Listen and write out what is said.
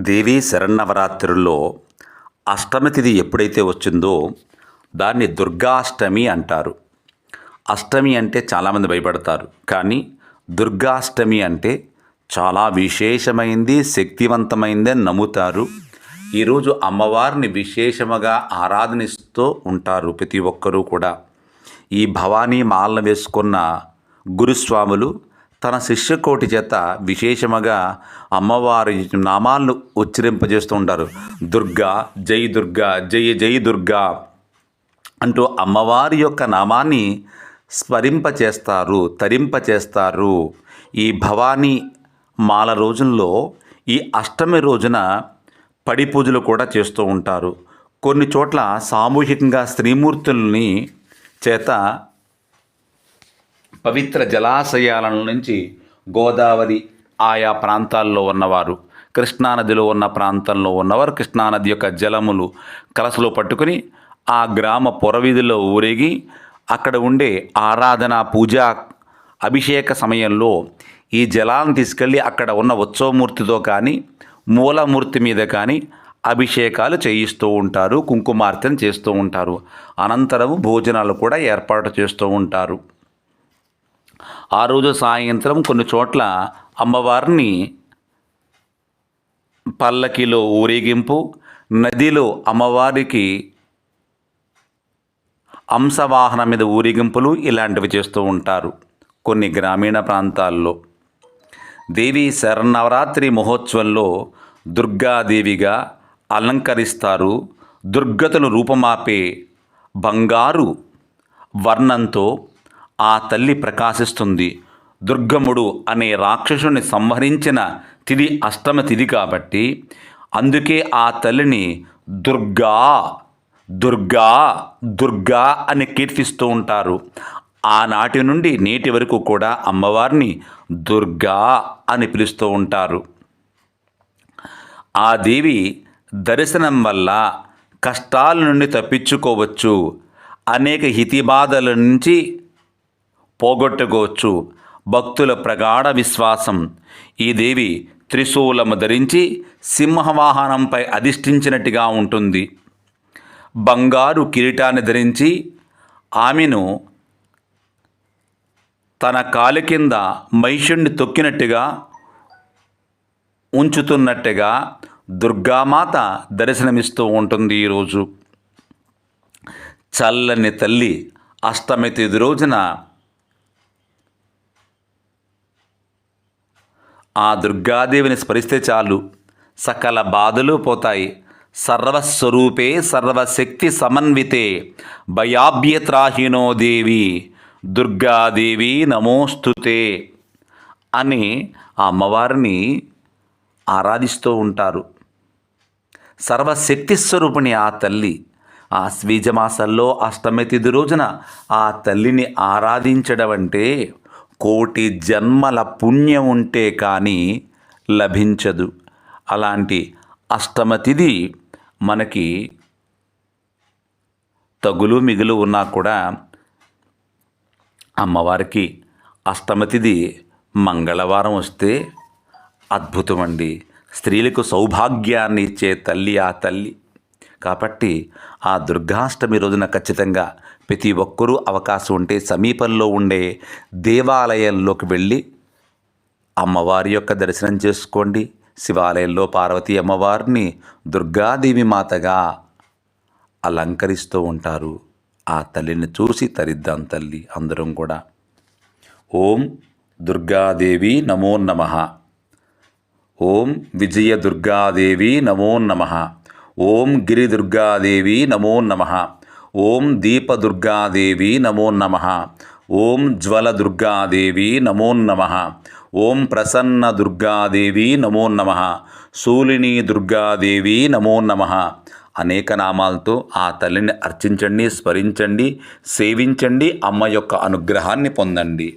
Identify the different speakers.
Speaker 1: దేవీ శరన్నవరాత్రుల్లో అష్టమి తిథి ఎప్పుడైతే వచ్చిందో దాన్ని దుర్గాష్టమి అంటారు. అష్టమి అంటే చాలామంది భయపడతారు కానీ దుర్గాష్టమి అంటే చాలా విశేషమైంది శక్తివంతమైంది అని నమ్ముతారు. ఈరోజు అమ్మవారిని విశేషముగా ఆరాధనిస్తూ ఉంటారు ప్రతి ఒక్కరూ కూడా. ఈ భవానీ మాలను వేసుకున్న గురుస్వాములు తన శిష్యకోటి చేత విశేషముగా అమ్మవారి నామాలను ఉచ్చరింపజేస్తూ ఉంటారు. దుర్గా జై దుర్గా జై జై దుర్గా అంటూ అమ్మవారి యొక్క నామాన్ని స్మరింపచేస్తారు తరింపచేస్తారు. ఈ భవానీ మాల రోజుల్లో ఈ అష్టమి రోజున పడి పూజలు కూడా చేస్తూ ఉంటారు. కొన్ని చోట్ల సామూహికంగా స్త్రీమూర్తుల్ని చేత పవిత్ర జలాశయాల నుంచి గోదావరి ఆయా ప్రాంతాల్లో ఉన్నవారు కృష్ణానదిలో ఉన్న ప్రాంతంలో ఉన్నవారు కృష్ణానది యొక్క జలములు కలసలో పట్టుకుని ఆ గ్రామ పొరవీధిలో ఊరేగి అక్కడ ఉండే ఆరాధన పూజ అభిషేక సమయంలో ఈ జలాలను తీసుకెళ్ళి అక్కడ ఉన్న ఉత్సవమూర్తితో కానీ మూలమూర్తి మీద కానీ అభిషేకాలు చేయిస్తూ ఉంటారు కుంకుమార్తెను చేస్తూ ఉంటారు. అనంతరం భోజనాలు కూడా ఏర్పాటు చేస్తూ ఉంటారు. ఆ రోజు సాయంత్రం కొన్ని చోట్ల అమ్మవారిని పల్లకిలో ఊరేగింపు నదిలో అమ్మవారికి అంశవాహనం మీద ఊరేగింపులు ఇలాంటివి చేస్తూ ఉంటారు కొన్ని గ్రామీణ ప్రాంతాల్లో. దేవి శరన్నవరాత్రి మహోత్సవంలో దుర్గాదేవిగా అలంకరిస్తారు. దుర్గతను రూపమాపే బంగారు వర్ణంతో ఆ తల్లి ప్రకాశిస్తుంది. దుర్గముడు అనే రాక్షసుని సంహరించిన తిది అష్టమ తిథి కాబట్టి అందుకే ఆ తల్లిని దుర్గా దుర్గా దుర్గా అని కీర్తిస్తూ ఉంటారు. ఆనాటి నుండి నేటి వరకు కూడా అమ్మవారిని దుర్గా అని పిలుస్తూ ఉంటారు. ఆ దేవి దర్శనం వల్ల కష్టాల నుండి తప్పించుకోవచ్చు. అనేక హితిబాధల నుంచి పోగొట్టుకోవచ్చు. భక్తుల ప్రగాఢ విశ్వాసం. ఈ దేవి త్రిశూలము ధరించి సింహవాహనంపై అధిష్ఠించినట్టుగా ఉంటుంది. బంగారు కిరీటాన్ని ధరించి ఆమెను తన కాలి కింద మహిషుణ్ణి తొక్కినట్టుగా ఉంచుతున్నట్టుగా దుర్గామాత దర్శనమిస్తూ ఉంటుంది ఈరోజు చల్లని తల్లి అష్టమి తేది రోజున ఆ దుర్గాదేవిని స్మరిస్తే చాలు. సకల బాధలు పోతాయి. సర్వస్వరూపే సర్వశక్తి సమన్వితే. భయాభ్యత్రాహీనో దేవి దుర్గాదేవి నమోస్తుతే అని ఆ అమ్మవారిని ఆరాధిస్తూ ఉంటారు. సర్వశక్తి స్వరూపిణి ఆ తల్లి. ఆ స్వీజమాసంలో అష్టమి తిథి రోజున ఆ తల్లిని ఆరాధించడం అంటే కోటి జన్మల పుణ్యం ఉంటే కానీ లభించదు. అలాంటి అష్టమ తిథి మనకి తగులు మిగులు ఉన్నా కూడా అమ్మవారికి అష్టమ తిథి మంగళవారం వస్తే అద్భుతమండి. స్త్రీలకు సౌభాగ్యాన్ని ఇచ్చే తల్లి ఆ తల్లి. కాబట్టి ఆ దుర్గాష్టమి రోజున ఖచ్చితంగా ప్రతి ఒక్కరూ అవకాశం ఉంటే సమీపంలో ఉండే దేవాలయంలోకి వెళ్ళి అమ్మవారి యొక్క దర్శనం చేసుకోండి. శివాలయంలో పార్వతీ అమ్మవారిని దుర్గాదేవి మాతగా అలంకరిస్తూ ఉంటారు. ఆ తల్లిని చూసి తరిద్దాం తల్లి అందరం కూడా. ఓం దుర్గాదేవి నమో నమ. ఓం విజయ దుర్గాదేవి నమో నమ. ఓం గిరి దుర్గాదేవి నమో నమ. ఓం దీప దుర్గాదేవి నమో నమ. ఓం జ్వల దుర్గాదేవి నమో నమ. ఓం ప్రసన్న దుర్గాదేవి నమో నమ. శూలిని దుర్గాదేవి నమో నమ. అనేక నామాలతో ఆ తల్లిని అర్చించండి స్మరించండి సేవించండి అమ్మ యొక్క అనుగ్రహాన్ని పొందండి.